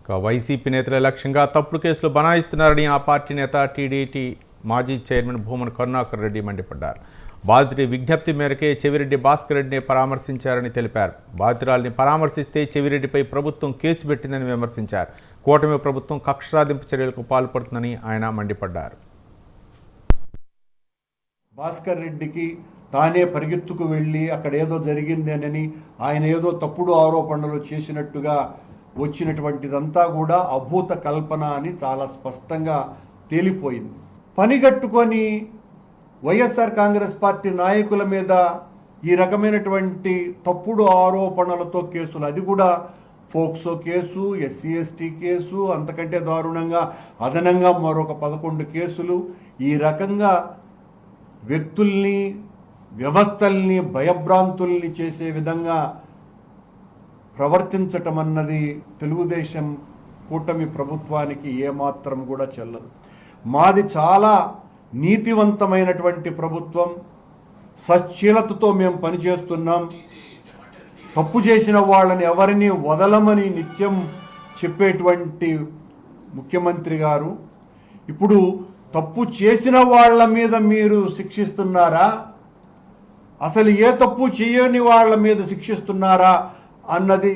ఇక వైసీపీ నేతల లక్ష్యంగా తప్పుడు కేసులు బనాయిస్తున్నారని ఆ పార్టీ నేత టీడీటీ మాజీ చైర్మన్ భూమన్ కరుణాకర్ రెడ్డి మండిపడ్డారు. బాధితుడి విజ్ఞప్తి మేరకే చెవిరెడ్డి భాస్కర్ రెడ్డిని పరామర్శించారని తెలిపారు. బాధితురాలిని పరామర్శిస్తే చెవిరెడ్డిపై ప్రభుత్వం కేసు పెట్టిందని విమర్శించారు. కూటమి ప్రభుత్వం కక్ష సాధింపు చర్యలకు పాల్పడుతుందని ఆయన మండిపడ్డారు. భాస్కర్ రెడ్డికి తానే పరిగెత్తుకు వెళ్ళి అక్కడ ఏదో జరిగిందేనని ఆయన ఏదో తప్పుడు ఆరోపణలు చేసినట్టుగా వచ్చినటువంటిదంతా కూడా అభూత కల్పన అని చాలా స్పష్టంగా తేలిపోయింది. పనిగట్టుకొని వైఎస్ఆర్ కాంగ్రెస్ పార్టీ నాయకుల మీద ఈ రకమైనటువంటి తప్పుడు ఆరోపణలతో కేసులు అది కూడా POCSO case SC ST case అంతకంటే దారుణంగా అదనంగా మరొక పదకొండు కేసులు. ఈ రకంగా వ్యక్తుల్ని వ్యవస్థల్ని భయభ్రాంతుల్ని చేసే విధంగా ప్రవర్తించటం అన్నది తెలుగుదేశం కూటమి ప్రభుత్వానికి ఏమాత్రం కూడా చెల్లదు. మాది చాలా నీతివంతమైనటువంటి ప్రభుత్వం. సశ్చీలతతో మేము పనిచేస్తున్నాం. తప్పు చేసిన వాళ్ళని ఎవరిని వదలమని నిత్యం చెప్పేటువంటి ముఖ్యమంత్రి గారు. ఇప్పుడు తప్పు చేసిన వాళ్ళ మీద మీరు శిక్షిస్తున్నారా? అసలు ఏ తప్పు చేయని వాళ్ళ మీద శిక్షిస్తున్నారా? అన్నది